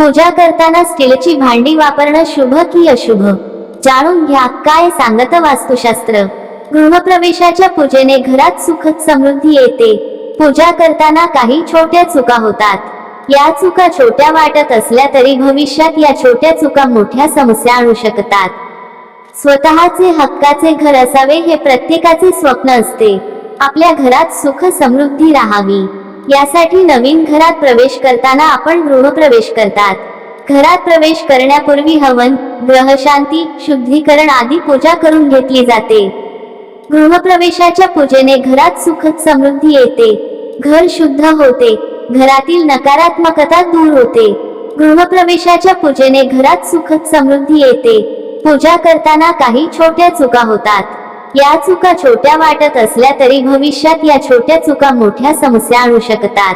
पूजा करताना स्टीलची भांडी वापरणं शुभ की अशुभ? जाणून घ्या काय सांगत वास्तुशास्त्र. गृहप्रवेशाच्या पूजेने घरात सुख समृद्धी येते. पूजा करताना काही छोट्या चुका होतात. या चुका छोट्या वाटत असल्या तरी भविष्यात या छोट्या चुका मोठ्या समस्या आणू शकतात. स्वतःचे हक्काचे घर असावे हे प्रत्येकाचे स्वप्न असते. आपल्या घरात सुख समृद्धी राहावी. यासाठी नवीन घरात प्रवेश करताना आपण गृहप्रवेश करतात. घरात प्रवेश करण्यापूर्वी हवन ग्रहशांती शुद्धीकरण आदी पूजा करून घेतली जाते. गृहप्रवेशाच्या पूजेने घरात सुख समृद्धी येते. घर शुद्ध होते. घरातील नकारात्मकता दूर होते. गृहप्रवेशाच्या पूजेने घरात सुख समृद्धी येते. पूजा करताना काही छोट्या चुका होतात. या चुका छोट्या वाटत असल्या तरी भविष्यात या छोट्या चुका मोठ्या समस्या आणू शकतात.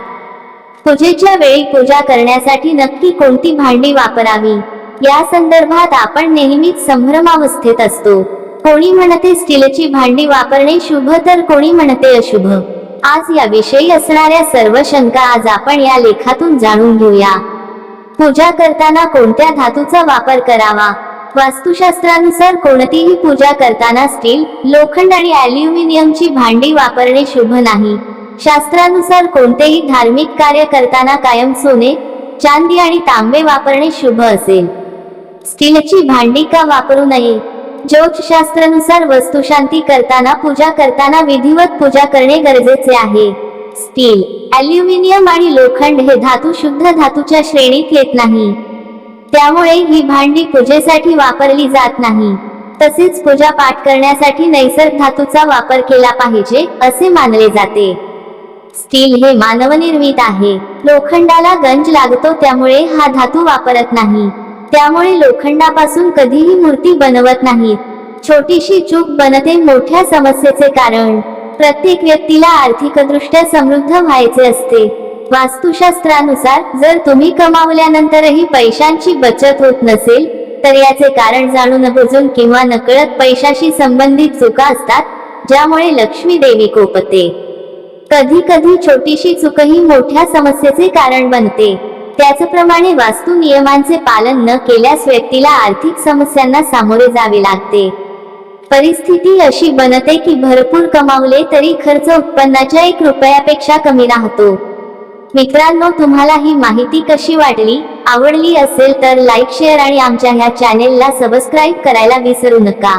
पूजेच्या वेळी पूजा करण्यासाठी नक्की कोणती भांडी वापरावी? या संदर्भात आपण नेहमीच संभ्रमावस्थेत असतो. कोणी म्हणते स्टीलची भांडी वापरणे शुभ तर कोणी म्हणते अशुभ. आज याविषयी असणाऱ्या सर्व शंका आज आपण या लेखातून जाणून घेऊया. पूजा करताना कोणत्या धातूचा वापर करावा? वास्तुशास्त्रानुसार कोणतीही पूजा करताना स्टील लोखंड आणि अॅल्युमिनियमची भांडी वापरणे शुभ नाही. शास्त्रानुसार कोणतेही धार्मिक कार्य करताना कायम सोने चांदी आणि तांबे वापरणे शुभ असेल. स्टीलची भांडी का वापरू नये? ज्योतिषशास्त्रानुसार वस्तुशांती करताना पूजा करताना विधिवत पूजा करणे गरजेचे आहे. स्टील अॅल्युमिनियम आणि लोखंड हे धातू शुद्ध धातूच्या श्रेणीत येत नाही. त्यामुळे ही भांडी पूजेसाठी वापरली जात नाही. तसेच पूजा पाठ करण्यासाठी नैसर्ग धातूचा वापर केला पाहिजे असे मानले जाते. स्टील हे मानवनिर्मित आहे. लोखंडाला गंज लागतो त्यामुळे हा धातू वापरत नाही. त्यामुळे लोखंडापासून कधीही मूर्ती बनवत नाहीत. छोटीशी चूक बनते मोठ्या समस्येचे कारण. प्रत्येक व्यक्तीला आर्थिकदृष्ट्या समृद्ध व्हायचे असते. वास्तुशास्त्रानुसार जर तुम्ही कमावल्यानंतरही पैशांची बचत होत नसेल तर याचे कारण जाणून बुजून किंवा नकळत पैशाशी संबंधित चुका असतात ज्यामुळे लक्ष्मी देवी कोपते. कधी कधी छोटीशी चुकही मोठ्या समस्येचे कारण बनते. त्याचप्रमाणे वास्तू नियमांचे पालन न केल्यास व्यक्तीला आर्थिक समस्यांना सामोरे जावे लागते. परिस्थिती अशी बनते की भरपूर कमावले तरी खर्च उत्पन्नाच्या एक रुपयापेक्षा कमी राहतो. मित्रांनो तुम्हाला ही माहिती कशी वाटली आवडली असेल तर लाईक शेअर आणि आमच्या ह्या चॅनेलला सबस्क्राईब करायला विसरू नका.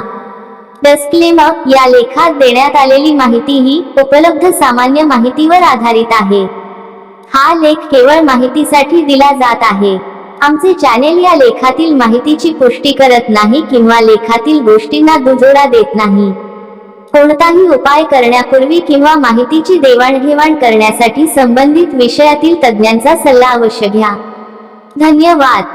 डिस्क्लेमर या लेखात देण्यात आलेली माहिती ही उपलब्ध सामान्य माहितीवर आधारित आहे. हा लेख केवळ माहितीसाठी दिला जात आहे. आमचे चॅनेल या लेखातील माहितीची पुष्टी करत नाही किंवा लेखातील गोष्टींना दुजोरा देत नाही. कोणताही उपाय करण्यापूर्वी किंवा माहितीची देवाणघेवाण करण्यासाठी संबंधित विषयातील तज्ज्ञांचा सल्ला अवश्य घ्या. धन्यवाद.